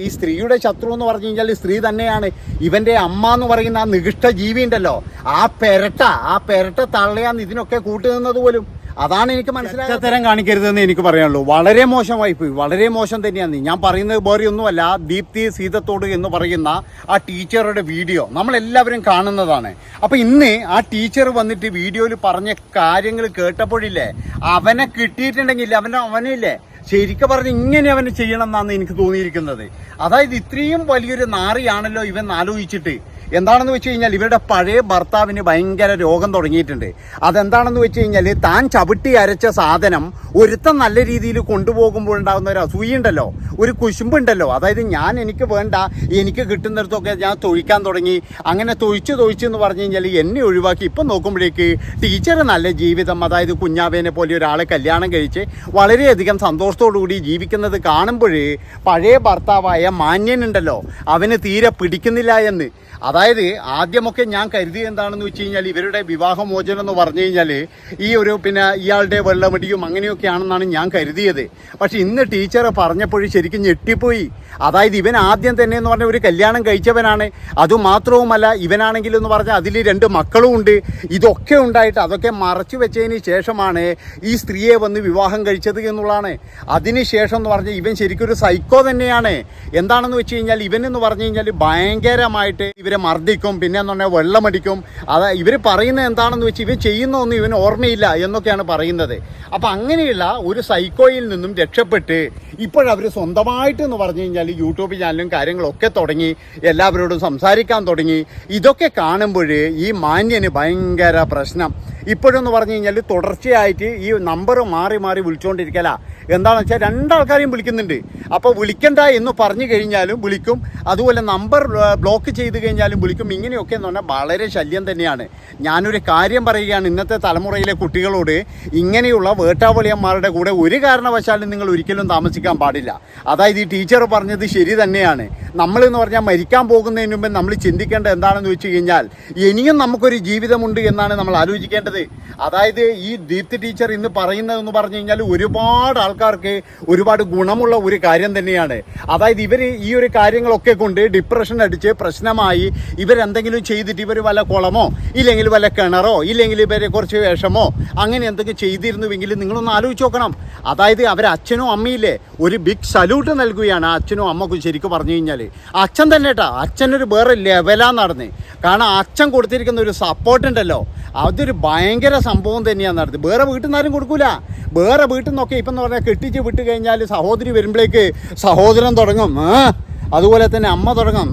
ഈ സ്ത്രീയുടെ ശത്രു എന്ന് പറഞ്ഞു കഴിഞ്ഞാൽ സ്ത്രീ തന്നെയാണ്. ഇവന്റെ അമ്മ എന്ന് പറയുന്ന ആ നികിഷ്ട ജീവി ഉണ്ടല്ലോ. ആ പെരട്ട ആ പെരട്ട തള്ളയാന്ന് ഇതിനൊക്കെ കൂട്ടുനിന്നത് പോലും. അതാണ് എനിക്ക് മനസ്സിലാക്കാത്തരം കാണിക്കരുതെന്ന് എനിക്ക് പറയാനുള്ളൂ. വളരെ മോശമായി പോയി വളരെ മോശം തന്നെയാണ്. ഞാൻ പറയുന്നത് വേറെ ഒന്നുമല്ല. ദീപ്തി സീതത്തോട് എന്ന് പറയുന്ന ആ ടീച്ചറുടെ വീഡിയോ നമ്മളെല്ലാവരും കാണുന്നതാണ്. അപ്പൊ ഇന്ന് ആ ടീച്ചർ വന്നിട്ട് വീഡിയോയിൽ പറഞ്ഞ കാര്യങ്ങൾ കേട്ടപ്പോഴില്ലേ അവനെ കിട്ടിയിട്ടുണ്ടെങ്കിൽ അവനെ അവനില്ലേ ശരിക്കും പറഞ്ഞ് ഇങ്ങനെ അവന് ചെയ്യണം എന്നാണ് എനിക്ക് തോന്നിയിരിക്കുന്നത്. അതായത് ഇത്രയും വലിയൊരു നാറിയാണല്ലോ ഇവൻ ആലോചിച്ചിട്ട്. എന്താണെന്ന് വെച്ച് കഴിഞ്ഞാൽ ഇവരുടെ പഴയ ഭർത്താവിന് ഭയങ്കര രോഗം തുടങ്ങിയിട്ടുണ്ട്. അതെന്താണെന്ന് വെച്ച് കഴിഞ്ഞാൽ താൻ ചവിട്ടി അരച്ച സാധനം ഒരുത്തം നല്ല രീതിയിൽ കൊണ്ടുപോകുമ്പോൾ ഉണ്ടാകുന്ന ഒരു അസൂയുണ്ടല്ലോ ഒരു കുശുമ്പുണ്ടല്ലോ. അതായത് ഞാൻ എനിക്ക് വേണ്ട എനിക്ക് കിട്ടുന്നിടത്തൊക്കെ ഞാൻ തൊഴിക്കാൻ തുടങ്ങി അങ്ങനെ തൊഴിച്ച് തൊഴിച്ച് എന്ന് പറഞ്ഞു കഴിഞ്ഞാൽ എന്നെ ഒഴിവാക്കി. ഇപ്പം നോക്കുമ്പോഴേക്ക് ടീച്ചർ നല്ല ജീവിതം അതായത് കുഞ്ഞാവേനെ പോലെ ഒരാളെ കല്യാണം കഴിച്ച് വളരെയധികം സന്തോഷത്തോടു കൂടി ജീവിക്കുന്നത് കാണുമ്പോൾ പഴയ ഭർത്താവായ മാന്യനുണ്ടല്ലോ അവന് തീരെ പിടിക്കുന്നില്ല എന്ന്. അതായത് ആദ്യമൊക്കെ ഞാൻ കരുതിയത് എന്താണെന്ന് വെച്ച് കഴിഞ്ഞാൽ ഇവരുടെ വിവാഹമോചനം എന്ന് പറഞ്ഞു കഴിഞ്ഞാൽ ഈ ഒരു പിന്നെ ഇയാളുടെ വെള്ളമടിയും അങ്ങനെയൊക്കെയാണെന്നാണ് ഞാൻ കരുതിയത്. പക്ഷെ ഇന്ന് ടീച്ചർ പറഞ്ഞപ്പോൾ ശരിക്കും ഞെട്ടിപ്പോയി. അതായത് ഇവൻ ആദ്യം തന്നെ എന്ന് പറഞ്ഞാൽ ഒരു കല്യാണം കഴിച്ചവനാണ്. അതുമാത്രവുമല്ല ഇവനാണെങ്കിൽ എന്ന് പറഞ്ഞാൽ അതിൽ രണ്ട് മക്കളും ഉണ്ട്. ഇതൊക്കെ ഉണ്ടായിട്ട് അതൊക്കെ മറച്ചു വെച്ചതിന് ശേഷമാണ് ഈ സ്ത്രീയെ വന്ന് വിവാഹം കഴിച്ചത് എന്നുള്ളതാണ്. അതിനുശേഷം എന്ന് പറഞ്ഞാൽ ഇവൻ ശരിക്കും ഒരു സൈക്കോ തന്നെയാണ്. എന്താണെന്ന് വെച്ച് കഴിഞ്ഞാൽ ഇവൻ എന്ന് പറഞ്ഞു കഴിഞ്ഞാൽ ഭയങ്കരമായിട്ട് ഇവരെ മർദ്ദിക്കും പിന്നെ എന്ന് പറഞ്ഞാൽ വെള്ളമടിക്കും. അത് ഇവർ പറയുന്നത് എന്താണെന്ന് വെച്ച് ഇവർ ചെയ്യുന്ന ഒന്നും ഇവന് ഓർമ്മയില്ല എന്നൊക്കെയാണ് പറയുന്നത്. അപ്പം അങ്ങനെയുള്ള ഒരു സൈക്കോയിൽ നിന്നും രക്ഷപ്പെട്ട് ഇപ്പോഴവർ സ്വന്തമായിട്ട് എന്ന് പറഞ്ഞു കഴിഞ്ഞാൽ യൂട്യൂബ് ചാനലും കാര്യങ്ങളൊക്കെ തുടങ്ങി എല്ലാവരോടും സംസാരിക്കാൻ തുടങ്ങി. ഇതൊക്കെ കാണുമ്പോൾ ഈ മാന്യന് ഭയങ്കര പ്രശ്നം. ഇപ്പോഴെന്ന് പറഞ്ഞു കഴിഞ്ഞാൽ തുടർച്ചയായിട്ട് ഈ നമ്പർ മാറി മാറി വിളിച്ചുകൊണ്ടിരിക്കല എന്താണെന്ന് വെച്ചാൽ രണ്ടാൾക്കാരെയും വിളിക്കുന്നുണ്ട്. അപ്പോൾ വിളിക്കണ്ട എന്ന് പറഞ്ഞു കഴിഞ്ഞാലും വിളിക്കും. അതുപോലെ നമ്പർ ബ്ലോക്ക് ചെയ്ത് കഴിഞ്ഞാലും വിളിക്കും. ഇങ്ങനെയൊക്കെ എന്ന് പറഞ്ഞാൽ വളരെ ശല്യം തന്നെയാണ്. ഞാനൊരു കാര്യം പറയുകയാണ് ഇന്നത്തെ തലമുറയിലെ കുട്ടികളോട്. ഇങ്ങനെയുള്ള വേട്ടാവളിയന്മാരുടെ കൂടെ ഒരു കാരണവശാലും നിങ്ങൾ ഒരിക്കലും താമസിക്കാൻ പാടില്ല. അതായത് ഈ ടീച്ചർ പറഞ്ഞത് ശരി തന്നെയാണ്. നമ്മളെന്ന് പറഞ്ഞാൽ മരിക്കാൻ പോകുന്നതിന് മുമ്പ് നമ്മൾ ചിന്തിക്കേണ്ട എന്താണെന്ന് വെച്ച് കഴിഞ്ഞാൽ ഇനിയും നമുക്കൊരു ജീവിതമുണ്ട് എന്നാണ് നമ്മൾ ആലോചിക്കേണ്ടത്. അതായത് ഈ ദീപ്തി ടീച്ചർ ഇന്ന് പറയുന്നതെന്ന് പറഞ്ഞു കഴിഞ്ഞാൽ ഒരുപാട് ആൾക്കാർക്ക് ഒരുപാട് ഗുണമുള്ള ഒരു കാര്യം തന്നെയാണ്. അതായത് ഇവർ ഈ ഒരു കാര്യങ്ങളൊക്കെ കൊണ്ട് ഡിപ്രഷൻ അടിച്ച് പ്രശ്നമായി ഇവരെന്തെങ്കിലും ചെയ്തിട്ട് ഇവർ വല്ല കുളമോ ഇല്ലെങ്കിൽ വല്ല കിണറോ ഇല്ലെങ്കിൽ ഇവരെ കുറച്ച് വേഷമോ അങ്ങനെ എന്തെങ്കിലും ചെയ്തിരുന്നുവെങ്കിൽ നിങ്ങളൊന്ന് ആലോചിച്ച് നോക്കണം. അതായത് അവർ അച്ഛനോ അമ്മയില്ലേ? ഒരു ബിഗ് സല്യൂട്ട് നൽകുകയാണ് അച്ഛനും അമ്മക്കും ശരിക്കും പറഞ്ഞു കഴിഞ്ഞാൽ അച്ഛൻ തന്നെ കേട്ടോ അച്ഛനൊരു വേറെ ലെവലാന്ന് നടന്ന്. കാരണം അച്ഛൻ കൊടുത്തിരിക്കുന്ന ഒരു സപ്പോർട്ട് ഉണ്ടല്ലോ. അതൊരു ഭയങ്കര സംഭവം തന്നെയാണ് നടത്തി വേറെ വീട്ടിൽ നിന്നാരും കൊടുക്കൂല. വേറെ വീട്ടിൽ നിന്നൊക്കെ ഇപ്പം എന്ന് പറഞ്ഞാൽ കെട്ടിച്ച് വിട്ട് കഴിഞ്ഞാൽ സഹോദരി വരുമ്പോഴേക്ക് സഹോദരൻ തുടങ്ങും. അതുപോലെ തന്നെ അമ്മ തുടങ്ങും.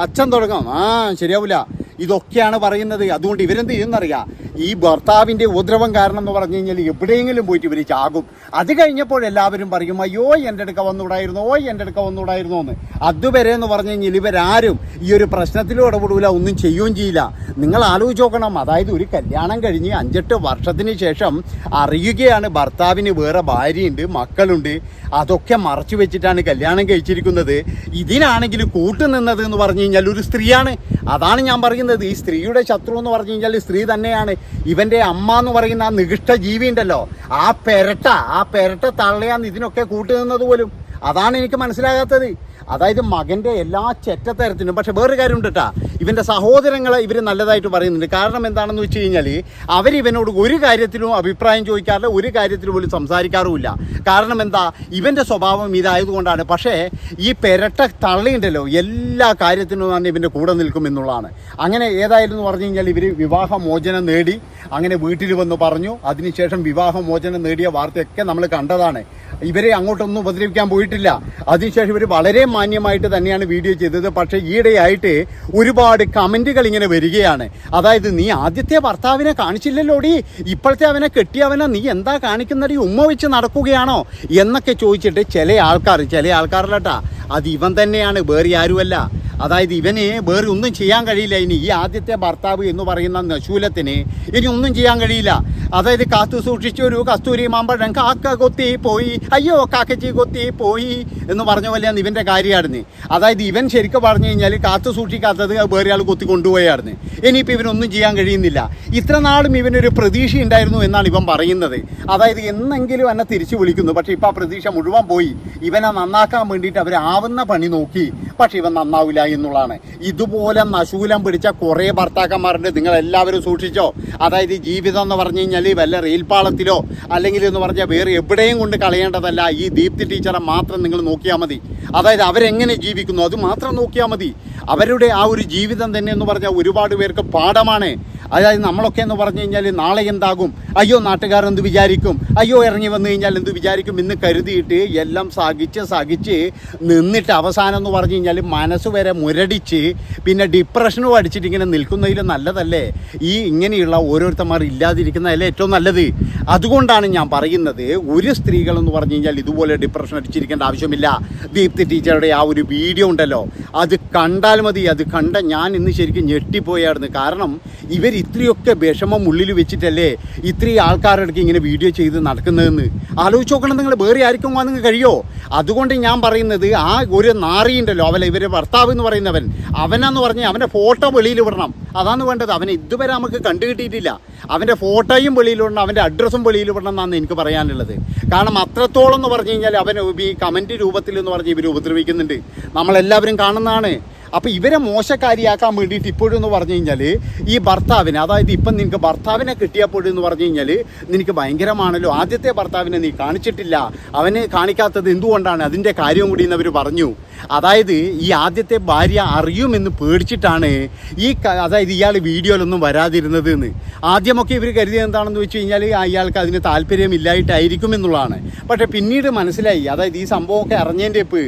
അച്ഛൻ തുടങ്ങും. ആ ശരിയാവില്ല ഇതൊക്കെയാണ് പറയുന്നത്. അതുകൊണ്ട് ഇവരെന്ത് ചെയ്യുന്നറിയാം ഈ ഭർത്താവിന്റെ ഉപദ്രവം കാരണം എന്ന് പറഞ്ഞു കഴിഞ്ഞാൽ എവിടെയെങ്കിലും പോയിട്ട് ഇവർ ചാകും. അത് കഴിഞ്ഞപ്പോൾ എല്ലാവരും പറയും അയ്യോ എന്റെ അടുക്ക വന്നുകൂടായിരുന്നു ഓ എന്റെ അടുക്ക വന്നുകൂടായിരുന്നു എന്ന്. അതുവരെ എന്ന് പറഞ്ഞു കഴിഞ്ഞാൽ ഇവരാരും ഈ ഒരു പ്രശ്നത്തിലും ഇടപെടൂല ഒന്നും ചെയ്യുകയും ചെയ്യില്ല. നിങ്ങൾ ആലോചിച്ച് നോക്കണം അതായത് ഒരു കല്യാണം കഴിഞ്ഞ് അഞ്ചെട്ട് വർഷത്തിന് ശേഷം അറിയുകയാണ് ഭർത്താവിന് വേറെ ഭാര്യയുണ്ട് മക്കളുണ്ട് അതൊക്കെ മറച്ചു വെച്ചിട്ടാണ് കല്യാണം കഴിച്ചിരിക്കുന്നത്. ഇതിനാണെങ്കിൽ കൂട്ടുനിന്നത് എന്ന് പറഞ്ഞു കഴിഞ്ഞാൽ ഒരു സ്ത്രീയാണ്. അതാണ് ഞാൻ പറയുന്നത്. ഈ സ്ത്രീയുടെ ശത്രു എന്ന് പറഞ്ഞു കഴിഞ്ഞാൽ സ്ത്രീ തന്നെയാണ്. ഇവന്റെ അമ്മ എന്ന് പറയുന്ന ആ നികിഷ്ട ജീവി ഉണ്ടല്ലോ. ആ പെരട്ട ആ പെരട്ട തള്ളയാന്ന് ഇതിനൊക്കെ കൂട്ടുനിന്നത് പോലും. അതാണ് എനിക്ക് മനസ്സിലാകാത്തത്. അതായത് മകന്റെ എല്ലാ ചെറ്റത്തരത്തിനും പക്ഷെ വേറൊരു കാര്യമുണ്ട് കേട്ടാ ഇവന്റെ സഹോദരങ്ങളെ ഇവർ നല്ലതായിട്ട് പറയുന്നുണ്ട്. കാരണം എന്താണെന്ന് വെച്ച് കഴിഞ്ഞാൽ അവരിവനോട് ഒരു കാര്യത്തിലും അഭിപ്രായം ചോദിക്കാറില്ല ഒരു കാര്യത്തിൽ പോലും സംസാരിക്കാറുമില്ല. കാരണം എന്താ? ഇവന്റെ സ്വഭാവം ഇതായതുകൊണ്ടാണ്. പക്ഷേ ഈ പെരട്ട തള്ളിയുണ്ടല്ലോ എല്ലാ കാര്യത്തിനും തന്നെ ഇവന്റെ കൂടെ നിൽക്കും എന്നുള്ളതാണ്. അങ്ങനെ ഏതായാലും എന്ന് പറഞ്ഞു കഴിഞ്ഞാൽ ഇവർ വിവാഹമോചനം നേടി അങ്ങനെ വീട്ടിൽ വന്ന് പറഞ്ഞു. അതിനുശേഷം വിവാഹമോചനം നേടിയ വാർത്തയൊക്കെ നമ്മൾ കണ്ടതാണ്. ഇവരെ അങ്ങോട്ടൊന്നും ഉപദ്രവിക്കാൻ പോയിട്ടില്ല. അതിനുശേഷം ഇവർ വളരെ മാന്യമായിട്ട് തന്നെയാണ് വീഡിയോ ചെയ്തത്. പക്ഷേ ഈയിടെയായിട്ട് ഒരുപാട് കമന്റുകൾ ഇങ്ങനെ വരികയാണ്. അതായത് നീ ആദ്യത്തെ ഭർത്താവിനെ കാണിച്ചില്ലല്ലോടി? ഇപ്പോഴത്തെ അവനെ കെട്ടിയവനെ നീ എന്താ കാണിക്കുന്നടി? ഉമ്മ വെച്ച് നടക്കുകയാണോ? എന്നൊക്കെ ചോദിച്ചിട്ട് ചില ആൾക്കാർ ചില ആൾക്കാരിലട്ടാ അത് ഇവൻ തന്നെയാണ് വേറെ ആരുമല്ല. അതായത് ഇവന് വേറെ ഒന്നും ചെയ്യാൻ കഴിയില്ല. ഇനി ഈ ആദ്യത്തെ ഭർത്താവ് എന്ന് പറയുന്ന നശൂലത്തിന് ഇനി ഒന്നും ചെയ്യാൻ കഴിയില്ല. അതായത് കാത്തു സൂക്ഷിച്ച ഒരു കസ്തൂരി മാമ്പഴം കാക്ക കൊത്തി പോയി അയ്യോ കാക്കച്ചി കൊത്തി പോയി എന്ന് പറഞ്ഞ പോലെയാണ് ഇവന്റെ കാര്യമായിരുന്നു. അതായത് ഇവൻ ശരിക്കും പറഞ്ഞു കഴിഞ്ഞാൽ കാത്തു സൂക്ഷിക്കാത്തത് വേറെ ആൾ കൊത്തി കൊണ്ടുപോയായിരുന്നു ഇനിയിപ്പോൾ ഇവനൊന്നും ചെയ്യാൻ കഴിയുന്നില്ല. ഇത്ര നാളും ഇവനൊരു പ്രതീക്ഷ ഉണ്ടായിരുന്നു എന്നാണ് ഇവൻ പറയുന്നത്. അതായത് എന്നെങ്കിലും എന്നെ തിരിച്ചു വിളിക്കുന്നു. പക്ഷേ ഇപ്പം ആ പ്രതീക്ഷ മുഴുവൻ പോയി. ഇവനെ നന്നാക്കാൻ വേണ്ടിയിട്ട് അവരാവുന്ന പണി നോക്കി. പക്ഷേ ഇവൻ നന്നാവില്ല എന്നുള്ളതാണ്. ഇതുപോലെ നശൂലം പിടിച്ച കുറേ ഭർത്താക്കന്മാരുണ്ട്. നിങ്ങൾ എല്ലാവരും സൂക്ഷിച്ചോ? അതായത് ജീവിതം എന്ന് പറഞ്ഞു കഴിഞ്ഞാൽ വല്ല റെയിൽപാളത്തിലോ അല്ലെങ്കിൽ എന്ന് പറഞ്ഞാൽ വേറെ എവിടെയും കൊണ്ട് കളയേണ്ടതല്ല. ഈ ദീപ്തി ടീച്ചറെ മാത്രം നിങ്ങൾ നോക്കിയാൽ മതി. അതായത് അവരെങ്ങനെ ജീവിക്കുന്നു? അത് മാത്രം നോക്കിയാൽ മതി. അവരുടെ ആ ഒരു ജീവിതം തന്നെ എന്ന് പറഞ്ഞാൽ ഒരുപാട് പേർക്ക് പാഠമാണ്. അതായത് നമ്മളൊക്കെ എന്ന് പറഞ്ഞു കഴിഞ്ഞാൽ നാളെ എന്താകും? അയ്യോ നാട്ടുകാർ എന്ത് വിചാരിക്കും? അയ്യോ ഇറങ്ങി വന്നു കഴിഞ്ഞാൽ എന്ത് വിചാരിക്കും? എന്ന് കരുതിയിട്ട് എല്ലാം സഹിച്ച് സഹിച്ച് നിന്നിട്ട് അവസാനം എന്ന് പറഞ്ഞു കഴിഞ്ഞാൽ മനസ്സ് വരെ മുരടിച്ച് പിന്നെ ഡിപ്രഷനും അടിച്ചിട്ട് ഇങ്ങനെ നിൽക്കുന്നതിൽ നല്ലതല്ലേ? ഈ ഇങ്ങനെയുള്ള ഓരോരുത്തന്മാർ ഇല്ലാതിരിക്കുന്നതല്ലേ ഏറ്റവും നല്ലത്? അതുകൊണ്ടാണ് ഞാൻ പറയുന്നത് ഒരു സ്ത്രീകൾ എന്ന് പറഞ്ഞു കഴിഞ്ഞാൽ ഇതുപോലെ ഡിപ്രഷൻ അടിച്ചിരിക്കേണ്ട ആവശ്യമില്ല. ദീപ്തി ടീച്ചറുടെ ആ ഒരു വീഡിയോ ഉണ്ടല്ലോ. അത് കണ്ടാൽ മതി. അത് കണ്ട ഞാൻ ഇന്ന് ശരിക്കും ഞെട്ടിപ്പോയായിരുന്നു. കാരണം ഇവർ ഇത്രയൊക്കെ വിഷമം ഉള്ളിൽ വെച്ചിട്ടല്ലേ ഇത്രയും ആൾക്കാരുടെ ഇങ്ങനെ വീഡിയോ ചെയ്ത് നടക്കുന്നതെന്ന്? ആലോചിച്ച് നോക്കണം നിങ്ങൾ വേറെ ആർക്കും നിങ്ങൾക്ക് കഴിയോ? അതുകൊണ്ട് ഞാൻ പറയുന്നത് ആ ഒരു നാറിയുണ്ടല്ലോ അവലെ ഇവരെ ഭർത്താവ് എന്ന് പറയുന്നവൻ അവനെന്ന് പറഞ്ഞാൽ അവന്റെ ഫോട്ടോ വെളിയിൽ വിടണം. അതാണ് വേണ്ടത്. അവനെ ഇതുവരെ നമുക്ക് കണ്ടു കിട്ടിയിട്ടില്ല. അവന്റെ ഫോട്ടോയും വെളിയിൽ വിടണം അവന്റെ അഡ്രസ്സും വെളിയിൽ വിടണം എന്നാണ് എനിക്ക് പറയാനുള്ളത്. കാരണം അത്രത്തോളം എന്ന് പറഞ്ഞു കഴിഞ്ഞാൽ അവൻ ഈ കമന്റ് രൂപത്തിൽ എന്ന് പറഞ്ഞ് ഇവർ ഉപദ്രവിക്കുന്നുണ്ട്. നമ്മളെല്ലാവരും കാണുന്നതാണ്. അപ്പോൾ ഇവരെ മോശക്കാരിയാക്കാൻ വേണ്ടിയിട്ട് ഇപ്പോഴും എന്ന് പറഞ്ഞു കഴിഞ്ഞാൽ ഈ ഭർത്താവിനെ അതായത് ഇപ്പം നിനക്ക് ഭർത്താവിനെ കിട്ടിയപ്പോഴെന്ന് പറഞ്ഞു കഴിഞ്ഞാൽ നിനക്ക് ഭയങ്കരമാണല്ലോ. ആദ്യത്തെ ഭർത്താവിനെ നീ കാണിച്ചിട്ടില്ല. അവനെ കാണിക്കാത്തത് എന്തുകൊണ്ടാണ്? അതിന്റെ കാര്യം കൂടി എന്ന് അവർ പറഞ്ഞു. അതായത് ഈ ആദ്യത്തെ ഭാര്യ അറിയുമെന്ന് പേടിച്ചിട്ടാണ് ഈ അതായത് ഇയാൾ വീഡിയോയിലൊന്നും വരാതിരുന്നത് എന്ന് ആദ്യമൊക്കെ ഇവർ കരുതിയത് എന്താണെന്ന് വെച്ച് കഴിഞ്ഞാൽ അയാൾക്ക് അതിന് താല്പര്യമില്ലായിട്ടായിരിക്കും എന്നുള്ളതാണ്. പക്ഷേ പിന്നീട് മനസ്സിലായി. അതായത് ഈ സംഭവമൊക്കെ അറിഞ്ഞതിന്റെ ഇപ്പ്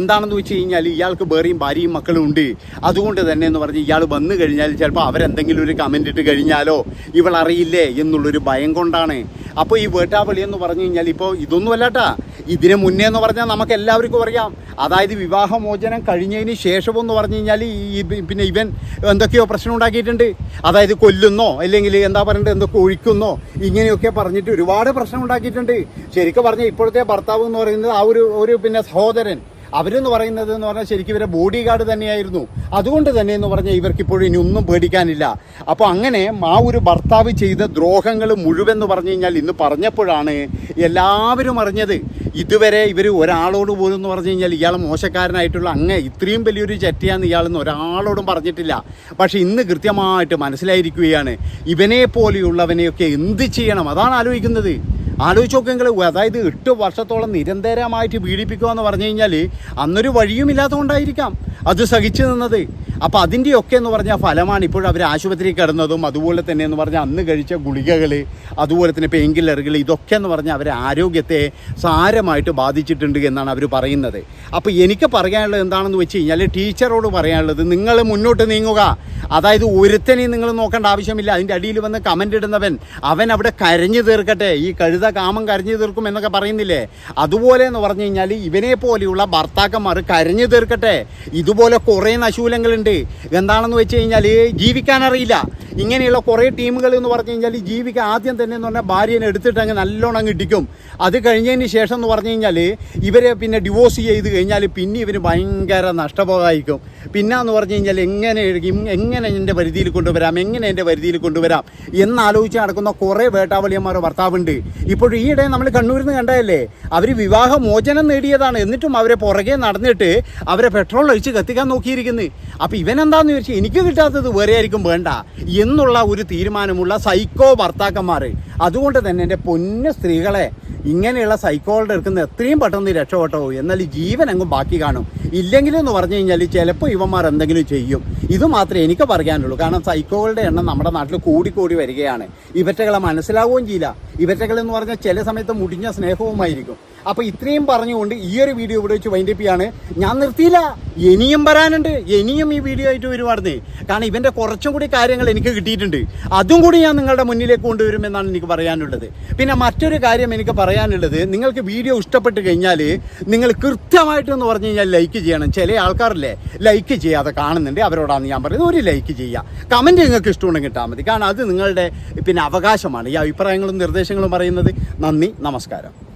എന്താണെന്ന് വെച്ച് കഴിഞ്ഞാൽ ഇയാൾക്ക് വേറെയും ഭാര്യയും മക്കളും ഉണ്ട്. അതുകൊണ്ട് തന്നെ എന്ന് പറഞ്ഞ് ഇയാൾ വന്നു കഴിഞ്ഞാൽ ചിലപ്പോൾ അവരെന്തെങ്കിലും ഒരു കമന്റ് ഇട്ട് കഴിഞ്ഞാലോ ഇവൾ അറിയില്ലേ എന്നുള്ളൊരു ഭയം കൊണ്ടാണ്. അപ്പോൾ ഈ വേട്ടാപ്പള്ളി എന്ന് പറഞ്ഞു കഴിഞ്ഞാൽ ഇപ്പോൾ ഇതൊന്നും അല്ലാട്ടാ. ഇതിന് മുന്നേ എന്ന് പറഞ്ഞാൽ നമുക്ക് എല്ലാവർക്കും അറിയാം. അതായത് വിവാഹമോചനം കഴിഞ്ഞതിന് ശേഷം എന്ന് പറഞ്ഞു കഴിഞ്ഞാൽ ഈ പിന്നെ ഇവൻ എന്തൊക്കെയോ പ്രശ്നം ഉണ്ടാക്കിയിട്ടുണ്ട്. അതായത് കൊല്ലുന്നോ അല്ലെങ്കിൽ എന്താ പറയണ്ടത് എന്തൊക്കെ ഒഴിക്കുന്നോ ഇങ്ങനെയൊക്കെ പറഞ്ഞിട്ട് ഒരുപാട് പ്രശ്നം ഉണ്ടാക്കിയിട്ടുണ്ട്. ശരിക്കും പറഞ്ഞാൽ ഇപ്പോഴത്തെ ഭർത്താവ് എന്ന് പറയുന്നത് ആ ഒരു ഒരു പിന്നെ സഹോദരൻ അവരെന്ന് പറയുന്നത് എന്ന് പറഞ്ഞാൽ ശരിക്കും ഇവരെ ബോഡി ഗാർഡ് തന്നെയായിരുന്നു. അതുകൊണ്ട് തന്നെ എന്ന് പറഞ്ഞാൽ ഇവർക്ക് ഇപ്പോഴും ഇനി ഒന്നും പേടിക്കാനില്ല. അപ്പോൾ അങ്ങനെ ആ ഒരു ഭർത്താവ് ചെയ്ത ദ്രോഹങ്ങൾ മുഴുവൻ എന്ന് പറഞ്ഞു കഴിഞ്ഞാൽ ഇന്ന് പറഞ്ഞപ്പോഴാണ് എല്ലാവരും അറിഞ്ഞത്. ഇതുവരെ ഇവർ ഒരാളോട് പോലും എന്ന് പറഞ്ഞു കഴിഞ്ഞാൽ ഇയാൾ മോശക്കാരനായിട്ടുള്ള അങ്ങ് ഇത്രയും വലിയൊരു ചെറ്റിയാന്ന് ഇയാളെന്ന് ഒരാളോടും പറഞ്ഞിട്ടില്ല. പക്ഷേ ഇന്ന് കൃത്യമായിട്ട് മനസ്സിലായിരിക്കുകയാണ് ഇവനെ പോലെയുള്ളവനെയൊക്കെ എന്ത് ചെയ്യണം? അതാണ് ആലോചിക്കുന്നത്. ആലോചിച്ച് നോക്കുമെങ്കിൽ അതായത് എട്ട് വർഷത്തോളം നിരന്തരമായിട്ട് പീഡിപ്പിക്കുക എന്ന് പറഞ്ഞു കഴിഞ്ഞാൽ അന്നൊരു വഴിയും ഇല്ലാത്തതുകൊണ്ടായിരിക്കാം അത് സഹിച്ചു നിന്നത്. അപ്പോൾ അതിന്റെയൊക്കെ എന്ന് പറഞ്ഞാൽ ഫലമാണ് ഇപ്പോൾ അവർ ആശുപത്രിയിൽ കിടന്നതും അതുപോലെ തന്നെ എന്ന് പറഞ്ഞാൽ അന്ന് കഴിച്ച ഗുളികകൾ അതുപോലെ തന്നെ പെയിൻ കില്ലറുകൾ ഇതൊക്കെ എന്ന് പറഞ്ഞാൽ അവരെ ആരോഗ്യത്തെ സാരമായിട്ട് ബാധിച്ചിട്ടുണ്ട് എന്നാണ് അവർ പറയുന്നത്. അപ്പോൾ എനിക്ക് പറയാനുള്ളത് എന്താണെന്ന് വെച്ച് കഴിഞ്ഞാൽ ടീച്ചറോട് പറയാനുള്ളത് നിങ്ങൾ മുന്നോട്ട് നീങ്ങുക. അതായത് ഒരുത്തനെയും നിങ്ങൾ നോക്കേണ്ട ആവശ്യമില്ല. അതിന്റെ അടിയിൽ വന്ന് കമന്റ് ഇടുന്നവൻ അവൻ അവിടെ കരഞ്ഞു തീർക്കട്ടെ. ഈ കഴുത കാമം കരഞ്ഞു തീർക്കും എന്നൊക്കെ പറയുന്നില്ലേ? അതുപോലെ എന്ന് പറഞ്ഞു കഴിഞ്ഞാൽ ഇവനെ പോലെയുള്ള ഭർത്താക്കന്മാർ കരഞ്ഞു തീർക്കട്ടെ. ഇതുപോലെ കുറേ നശൂലങ്ങളുണ്ട്. എന്താണെന്ന് വെച്ച് കഴിഞ്ഞാൽ ജീവിക്കാനറിയില്ല ഇങ്ങനെയുള്ള കുറേ ടീമുകൾ എന്ന് പറഞ്ഞു കഴിഞ്ഞാൽ ജീവിക്കാൻ ആദ്യം തന്നെ എന്ന് പറഞ്ഞാൽ ഭാര്യനെ എടുത്തിട്ട് അങ്ങ് നല്ലോണം അങ്ങ് ഇടിക്കും. അത് കഴിഞ്ഞതിന് ശേഷം എന്ന് പറഞ്ഞു കഴിഞ്ഞാൽ ഇവരെ പിന്നെ ഡിവോഴ്സ് ചെയ്ത് കഴിഞ്ഞാൽ പിന്നെ ഇവർ ഭയങ്കര നഷ്ടപോകായിരിക്കും. പിന്നെ എന്ന് പറഞ്ഞു കഴിഞ്ഞാൽ എങ്ങനെ എങ്ങനെ എന്റെ പരിധിയിൽ കൊണ്ടുവരാം എങ്ങനെ എന്റെ പരിധിയിൽ കൊണ്ടുവരാം എന്നാലോചിച്ച് നടക്കുന്ന കുറേ വേട്ടാവളിയന്മാരോ ഭർത്താവുണ്ട്. ഇപ്പോഴും ഈയിടെ നമ്മൾ കണ്ണൂരിൽ നിന്ന് കണ്ടതല്ലേ? അവർ വിവാഹ മോചനം നേടിയതാണ്. എന്നിട്ടും അവരെ പുറകെ നടന്നിട്ട് അവരെ പെട്രോൾ ഒഴിച്ച് കത്തിക്കാൻ നോക്കിയിരിക്കുന്നത് അപ്പോൾ ഇവനെന്താന്ന് ചോദിച്ചാൽ എനിക്ക് കിട്ടാത്തത് വേറെ ആയിരിക്കും വേണ്ട എന്നുള്ള ഒരു തീരുമാനമുള്ള സൈക്കോ ഭർത്താക്കന്മാർ അതുകൊണ്ട് തന്നെ എന്റെ പൊന്ന സ്ത്രീകളെ ഇങ്ങനെയുള്ള സൈക്കോളുടെ എടുക്കുന്ന എത്രയും പെട്ടെന്ന് രക്ഷപ്പെട്ടോ എന്നാൽ ജീവൻ അങ്ങും ബാക്കി കാണും. ഇല്ലെങ്കിലെന്ന് പറഞ്ഞു കഴിഞ്ഞാൽ ചിലപ്പോൾ ഇവന്മാർ എന്തെങ്കിലും ചെയ്യും. ഇത് മാത്രമേ എനിക്ക് പറയാനുള്ളൂ. കാരണം സൈക്കോകളുടെ എണ്ണം നമ്മുടെ നാട്ടിൽ കൂടിക്കൂടി വരികയാണ്. ഇവറ്റകളെ മനസ്സിലാവുകയും ചെയ്യില്ല. ഇവറ്റകളെന്ന് പറഞ്ഞാൽ ചില സമയത്ത് മുടിഞ്ഞ സ്നേഹവുമായിരിക്കും. അപ്പോൾ ഇത്രയും പറഞ്ഞുകൊണ്ട് ഈ ഒരു വീഡിയോ ഇവിടെ വെച്ച് വൈൻഡപ്പ് ചെയ്യാണ്. ഞാൻ നിർത്തിയില്ല. ഇനിയും വരാനുണ്ട്. ഇനിയും ഈ വീഡിയോ ആയിട്ട് വരുവായിരുന്നേ കാരണം ഇവന്റെ കുറച്ചും കൂടി കാര്യങ്ങൾ എനിക്ക് കിട്ടിയിട്ടുണ്ട്. അതും കൂടി ഞാൻ നിങ്ങളുടെ മുന്നിലേക്ക് കൊണ്ടുവരുമെന്നാണ് എനിക്ക് പറയാനുള്ളത്. പിന്നെ മറ്റൊരു കാര്യം എനിക്ക് പറയാനുള്ളത്. നിങ്ങൾക്ക് വീഡിയോ ഇഷ്ടപ്പെട്ട് കഴിഞ്ഞാൽ നിങ്ങൾ കൃത്യമായിട്ട് എന്ന് പറഞ്ഞു കഴിഞ്ഞാൽ ലൈക്ക് ചെയ്യണം. ചില ആൾക്കാരില്ലേ ലൈക്ക് ചെയ്യാതെ കാണുന്നുണ്ട്. അവരോടാണ് ഞാൻ പറയുന്നത് ഒരു ലൈക്ക് ചെയ്യുക കമന്റ് നിങ്ങൾക്ക് ഇഷ്ടമുണ്ടെങ്കിൽ ഇട്ടാൽ മതി. കാരണം അത് നിങ്ങളുടെ പിന്നെ അവകാശമാണ്. ഈ അഭിപ്രായങ്ങളും നിർദ്ദേശങ്ങളും പറയുന്നത്. നന്ദി. നമസ്കാരം.